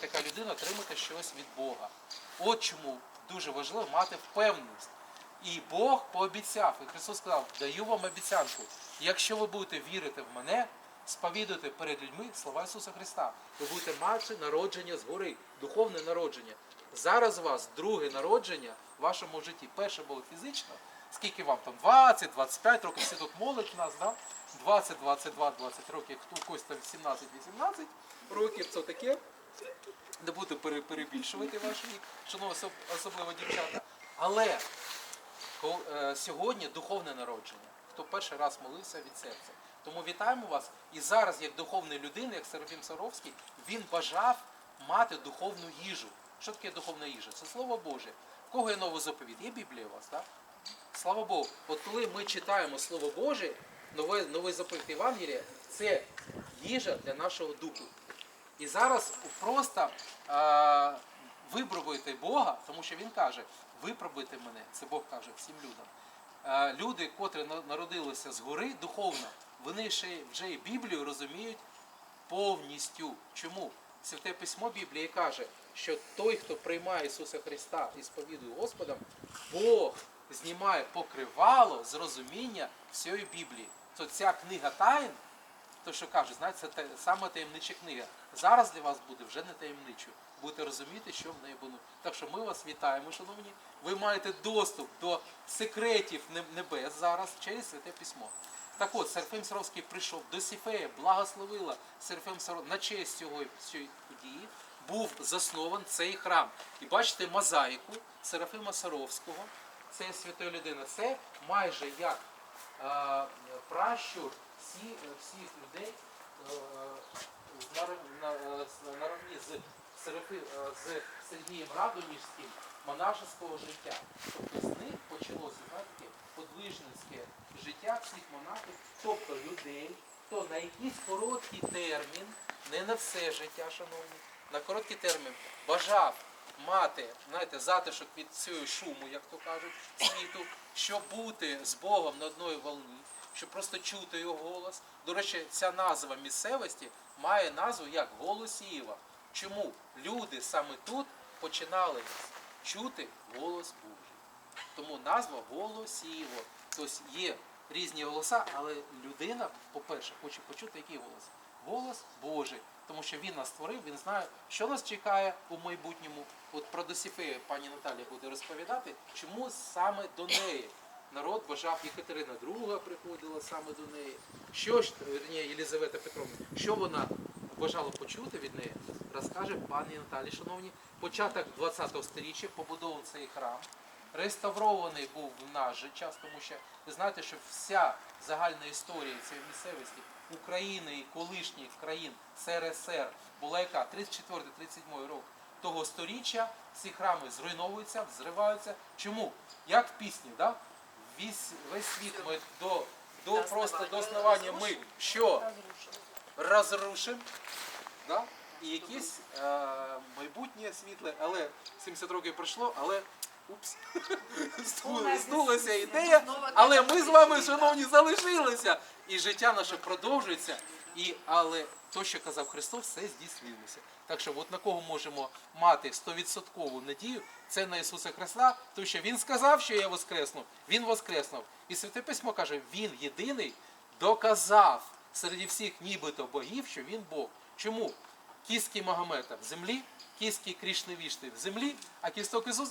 така людина отримати щось від Бога. От чому дуже важливо мати впевненість. І Бог пообіцяв, і Христос сказав, даю вам обіцянку. Якщо ви будете вірити в мене, сповідувати перед людьми слова Ісуса Христа, ви будете мати народження згори, духовне народження. Зараз у вас друге народження в вашому житті. Перше було фізично, скільки вам там 20, 25 років, всі тут молодь нас, да? 20, 22, 20 років, хто когось там 17, 18 років, це таке. Не буду перебільшувати ваш вік, шановні особливо дівчата. Але е, сьогодні духовне народження. Хто перший раз молився від серця. Тому вітаємо вас. І зараз, як духовна людина, як Серафім Саровський, він бажав мати духовну їжу. Що таке духовна їжа? Це Слово Боже. В кого є новий заповіт? Є Біблія у вас, так? Слава Богу. От коли ми читаємо Слово Боже, новий, новий заповіт Євангелія, це їжа для нашого духу. І зараз просто е, випробуйте Бога, тому що Він каже, випробуйте мене, це Бог каже всім людям. Е, люди, котрі на- народилися згори духовно, вони ще вже і Біблію розуміють повністю. Чому? Святе письмо Біблії каже, що той, хто приймає Ісуса Христа і сповідує Господом, Бог знімає покривало з розуміння всієї Біблії. То ця книга тайн, то що кажуть, знаєте, це те, саме таємнича книга. Зараз для вас буде вже не таємничою. Будете розуміти, що в неї буде. Так що ми вас вітаємо, шановні. Ви маєте доступ до секретів небес зараз через святе письмо. Так от, Серафим Саровський прийшов до Сіфея, благословила Серафим Саров на честь цього цієї події. Був заснований цей храм. І бачите мозаїку Серафима Саровського. Це святої людини. Це майже як пращур всі, всіх людей е, нар- на- е, з- наравні Серафи, е, з Сергієм Радонежським монашеського життя. Тобто з них почалося знаєте, подвижницьке життя всіх монахів, тобто людей, хто на якийсь короткий термін, не на все життя, шановні, на короткий термін бажав мати знаєте, затишок від цього шуму, як то кажуть, світу, щоб бути з Богом на одній волні, щоб просто чути його голос. До речі, ця назва місцевості має назву як Голосіїва. Чому люди саме тут починали чути голос Божий? Тому назва Голосіво. Тобто є різні голоса, але людина, по-перше, хоче почути який голос. Голос Божий. Тому що він нас створив, він знає, що нас чекає у майбутньому. От про Досіфея пані Наталя буде розповідати, чому саме до неї народ бажав Єкатерина II приходила саме до неї. Що ж, верні, Єлізавета Петровна, що вона бажала почути від неї, розкаже пані Наталі, шановні. Початок 20-го сторіччя побудований цей храм. Реставрований був в наш же час, тому що ви знаєте, що вся загальна історія цієї місцевості України і колишніх країн СРСР була яка 34-37 рок того сторіччя. Ці храми зруйновуються, зриваються. Чому? Як в пісні, да? Весь, весь світ ми до, до просто до основання ми що розрушимо, да? і якесь е, майбутнє світле, але 70 років пройшло, але упс, здулася ідея, але ми з вами, шановні, залишилися. І життя наше продовжується. І, але то, що казав Христос, все здійснилося. Так що от на кого можемо мати 100% надію, це на Ісуса Христа, тому що Він сказав, що я воскреснув, Він воскреснув. І Святе Письмо каже, Він єдиний доказав серед всіх нібито богів, що він Бог. Чому? Кістки Магомета в землі, кістки Крішни Вішти в землі, а кісток Ісуса